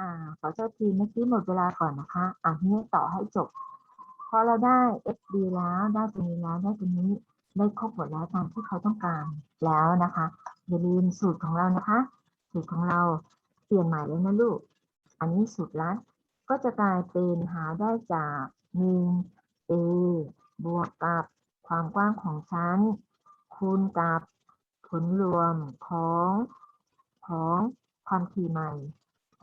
อ่าขอโทษทีเมื่อกี้หมดเวลาก่อนนะคะอ่านี้ต่อให้จบพอเราได้ xd แล้วได้ตรงนี้แล้วได้ตรงนี้ได้ครบหมดแล้วตามที่เขาต้องการแล้วนะคะ อย่าลืมสูตรของเรานะคะ สูตรของเราเปลี่ยนใหม่เลยนะลูก อันนี้สูตรลัดก็จะกลายเป็นหาได้จากหนึ่ง a บวกกับความกว้างของชั้น คูณกับผลรวมของของความถี่ใหม่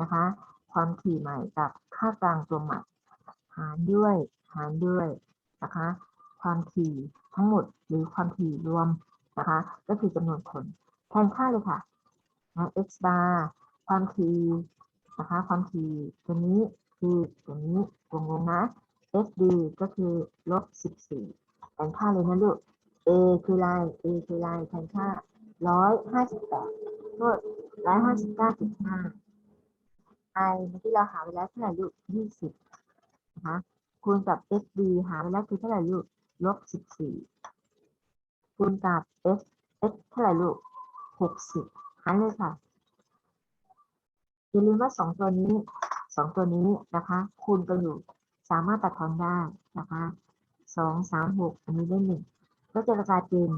นะคะ ความถี่ใหม่กับค่ากลางตัวใหม่ หารด้วย หารด้วยนะคะ ความถี่ทั้งหมดหรือความถี่รวมนะคะ ก็คือจำนวนผลแทนค่าเลยค่ะนะ x bar ความถี่นะคะ ความถี่ตัวนี้คือตัวนี้วงลงนะ sd ก็คือลบ14แทนค่าเลยนะลูก a คืออะไร a คืออะไรแทนค่า158โทษ159.5 i เมื่อกี้เราหาไปแล้วเท่าไหร่ลูก20นะคะคูณกับ sd หาไปแล้วคือเท่าไหร่ลูกลบ14คูณกับ s x เท่าไหร่ลูก60หารเลยค่ะอย่าลืมว่าสองตัวนี้สองตัวนี้นะคะ คูณกันอยู่สามารถตัดทอนได้นะคะสองสามหกอันนี้ได้หนึ่งก็จะกลายเป็น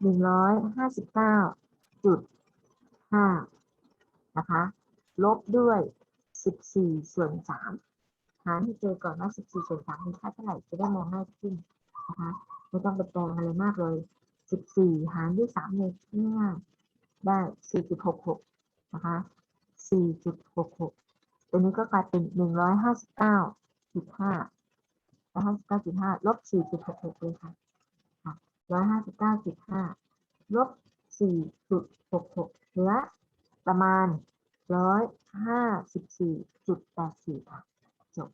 หนึ่งร้อยห้าสิบเก้าจุดห้านะคะ ลบด้วย สิบสี่ส่วนสามหารให้เจอก่อนว่าสิบสี่ส่วนสามมีค่าเท่าไหร่จะได้มองง่ายขึ้นนะคะไม่ต้องไปแปลงอะไรมากเลยสิบสี่หารด้วยสามเลยง่ายๆได้สี่จุดหกหกนะคะสี่จุดหกหกตัวนี้ก็กลายเป็นหนึ่งร้อยห้าสิบเก้าจุดห้าร้อยห้าสิบเก้าจุดห้าลบสี่จุดหกหกเลยค่ะร้อยห้าสิบเก้าจุดห้าลบสี่จุดหกหกเหลือประมาณ ร้อยห้าสิบสี่จุดแปดสี่ค่ะจบ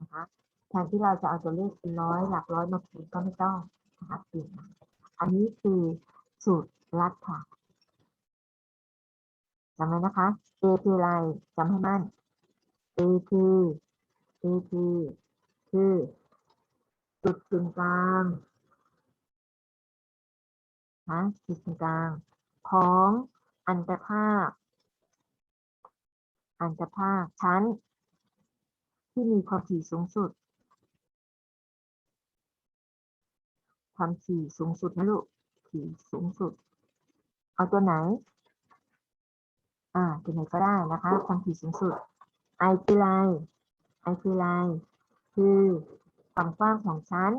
นะคะแทนที่เราจะเอาตัวเลขเป็นร้อยหลักร้อยมาคูณก็ไม่ต้องนะคะเปลี่ยนอันนี้คือสูตรลัดค่ะจำไว้นะคะ A คืออะไรจำให้มั่น A คือ A คือคือจุดกึ่งกลางนะจุดกึ่งกลาง ของอันตรภาค อันตรภาคชั้น ที่มีความถี่สูงสุด ความถี่สูงสุดนะลูกถี่สูงสุด เอาตัวไหน อ่า ตัวไหนก็ได้นะคะ ความถี่สูงสุด i คืออะไร i คืออะไร คือความกว้างของชั้น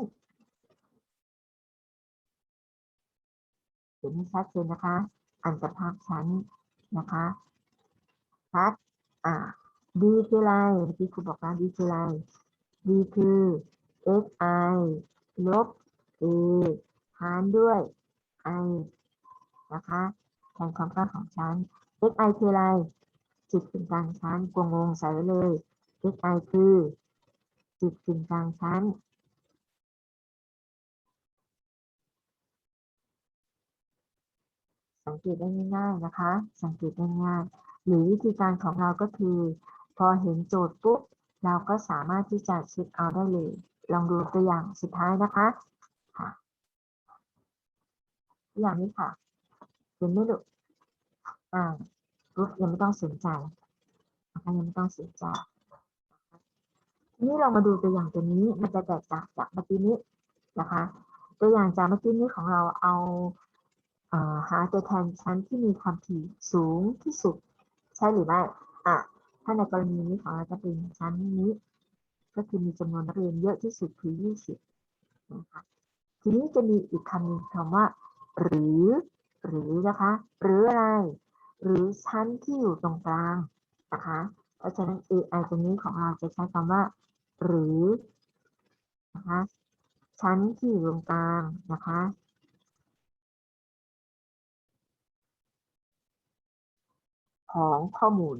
เห็นชัดเจนนะคะ อันตรภาคชั้นนะคะชัด อ่า d คืออะไรเมื่อกี้ครูบอกว่า d คืออะไร d คือ xi ลบ a หารด้วย i นะคะแทนความกว้างของชั้น xi คืออะไร จุดกึ่งกลางชั้นกวงงงใส่ไว้เลย xi คือ จุดกึ่งกลางชั้น สังเกตได้ง่ายๆนะคะ สังเกตได้ง่าย หรือวิธีการของเราก็คือ พอเห็นโจทย์ปุ๊บเราก็สามารถที่จะเช็คเอาได้เลย ลองดูตัวอย่างสุดท้ายนะคะค่ะตัวอย่างนี้ค่ะเห็นไหมลูกอ่าปุ๊บยังไม่ต้องสนใจนะคะยังไม่ต้องสนใจทีนี้เรามาดูตัวอย่างตัวนี้มันจะแตกต่างจากเมื่อกี้นี้นะคะ ตัวอย่างจากเมื่อกี้นี้ของเราเอาหาตัวแทนชั้นที่มีความถี่สูงที่สุด ใช่หรือไม่อะถ้าในกรณีนี้ของเราจะเป็นชั้นนี้ ก็คือมีจำนวนนักเรียนเยอะที่สุดคือ20นะคะทีนี้จะมีอีกคำหนึ่งคำว่า หรือ หรือนะคะ หรืออะไร หรือชั้นที่อยู่ตรงกลางนะคะ เพราะฉะนั้น AI ตรงนี้ของเราจะใช้คำว่า หรือนะคะชั้นที่อยู่ตรงกลางนะคะ ของข้อมูล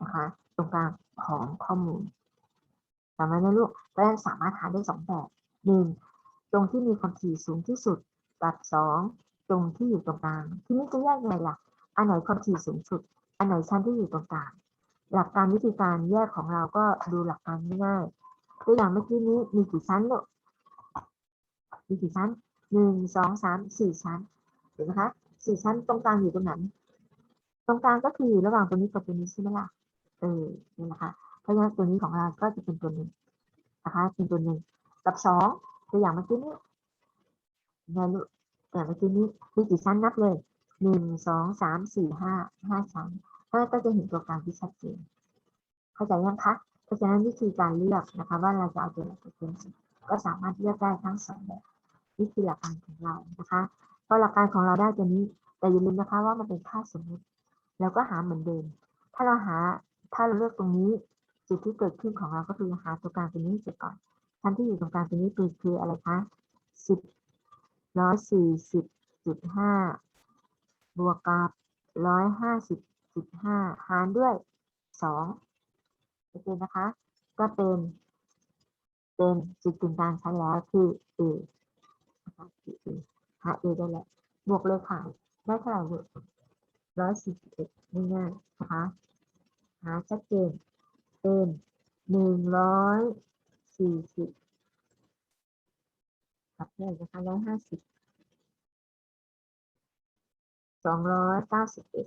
นะคะตรงกลางของข้อมูลจำไว้นะลูกเพราะฉะนั้นสามารถหาได้สองแบบหนึ่งตรงที่มีความถี่สูงที่สุดกับสองตรงที่อยู่ตรงกลาง ทีนี้จะแยกยังไงล่ะ อันไหนความถี่สูงสุด อันไหนชั้นที่อยู่ตรงกลาง หลักการวิธีการแยกของเราก็ดูหลักการง่ายๆตัวอย่างเมื่อกี้นี้มีกี่ชั้นลูกมีกี่ชั้นหนึ่งสองสามสี่ชั้นเห็นไหมคะสี่ชั้นตรงกลางอยู่ตรงไหน ตรงกลางก็คืออยู่ระหว่างตรงนี้กับตรงนี้ใช่ไหมล่ะ เออ นี่นะคะ เพราะฉะนั้นตัวนี้ของเราก็จะเป็นตัวหนึ่งนะคะ เป็นตัวหนึ่งกับสองตัวอย่างเมื่อกี้นี้ไงลูกอย่างเมื่อกี้นี้มีกี่ชั้นนับเลยหนึ่งสองสามสี่ห้าห้าชั้นถ้าก็จะเห็นตัวกลางที่ชัดเจน เข้าใจยังคะเพราะฉะนั้นวิธีการเลือกนะคะ ว่าเราจะเอาตัวไหนไปเป็นศูนย์ก็สามารถเลือกได้ทั้งสองแบบนี่คือหลักการของเรานะคะพอหลักการของเราได้ตัวนี้ แต่อย่าลืมนะคะว่ามันเป็นค่าสมมุติ เราก็หาเหมือนเดิม ถ้าเราหา ถ้าเราเลือกตรงนี้ จุดที่เกิดขึ้นของเราก็คือหาตัวกลางตัวนี้เสร็จก่อนชั้นที่อยู่ตรงกลางตัวนี้คือคืออะไรคะสิบร้อยสี่สิบจุดห้าบวกกับร้อยห้าสิบจุดห้าหารด้วยสองโอเคนะคะ ก็เป็นเป็นจุดกึ่งกลางชั้นแล้วคือ A นะคะคือ A หา A ได้แล้วบวกเลยค่ะ ได้เท่าไหร่ลูก ร้อยสี่สิบเอ็ดง่ายๆนะคะหาชัดเจนเป็นหนึ่งร้อยสี่สิบกับเท่าไหร่นะคะร้อยห้าสิบสองร้อยเก้าสิบเอ็ด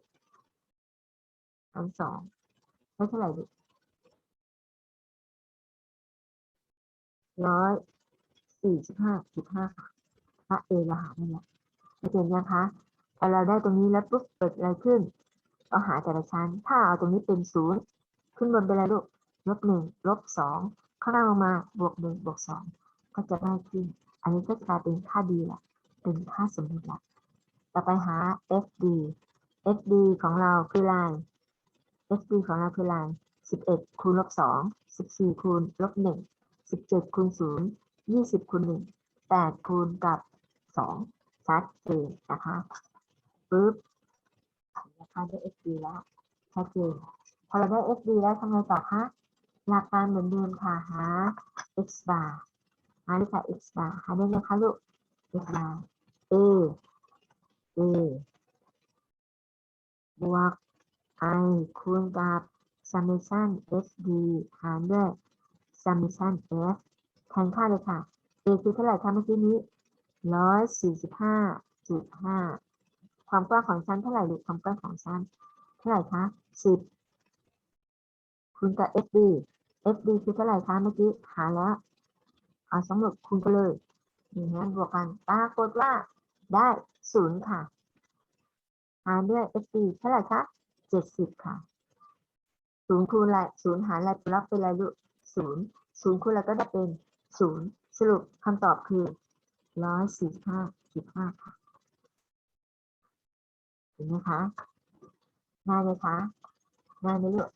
หารสองได้เท่าไหร่ลูกร้อยสี่สิบห้าจุดห้าค่ะพระเอเราหาได้แล้วเจยังคะ เราได้ตรงนี้แล้วปุ๊บเกิดอะไรขึ้นเราหาแต่ละชั้น ถ้าเอาตรงนี้เป็นศูนย์ขึ้นบนเป็นอะไรลูกลบหนึ่งลบสองข้างล่างลงมาบวกหนึ่งบวกสองก็จะได้ขึ้น อันนี้ก็กลายเป็นค่าดีละเป็นค่าสมมติละต่อไปหา FD FD ของเราคืออะไร FD ของเราคืออะไรสิบเอ็ดคูณลบสองสิบสี่คูณลบหนึ่งสิบเจ็ดคูณศูนย์ยี่สิบคูณหนึ่งแปดคูณกับสองชัดเจนนะคะ ปึ๊บนะคะได้ FD แล้วชัดเจนพอเราได้ FD แล้วทำไงต่อคะหลักการเหมือนเดิมค่ะหา x bar หาด้วยค่ะ x bar หาได้ไหมคะลูก x bar a a บวก i คูณกับ summation fd หารด้วย summation f แทนค่าเลยค่ะ a คือเท่าไหร่คะเมื่อกี้นี้ร้อยสี่สิบห้าจุดห้า ความกว้างของชั้นเท่าไหร่ลูกความกว้างของชั้นเท่าไหร่คะสิบคูณกับ FD FD คือเท่าไหร่คะเมื่อกี้หาแล้วเอาสำรวจคูณกันเลยนี่ฮะบวกกันปรากฏว่าได้ศูนย์ค่ะหารด้วย FD เท่าไหร่คะเจ็ดสิบค่ะศูนย์คูณอะไรศูนย์หารอะไรรับเป็นอะไรลูกศูนย์ศูนย์คูณอะไรก็ได้เป็นศูนย์สรุปคำตอบคือร้อยสี่ห้าจุดห้าค่ะ เห็นไหมคะง่ายไหมคะง่ายไหมลูก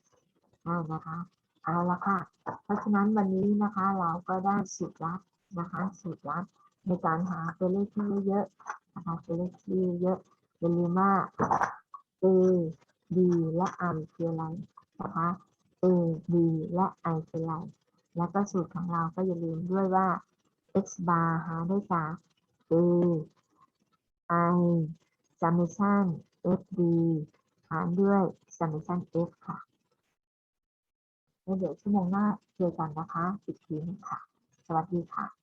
ได้นะคะ เอาละค่ะ เพราะฉะนั้นวันนี้นะคะ เราก็ได้สูตรลับนะคะสูตรลับในการหาตัวเลขที่เยอะนะคะตัวเลขที่เยอะอย่าลืมว่า A B และ I คืออะไรนะคะ A B และ I คืออะไร แล้วก็สูตรของเราก็อย่าลืมด้วยว่า x bar หาได้จาก A I summation f b หารด้วย summation f ค่ะแล้วเดี๋ยวชั่วโมงหน้าเจอกันนะคะอีกทีหนึงค่ะ สวัสดีค่ะ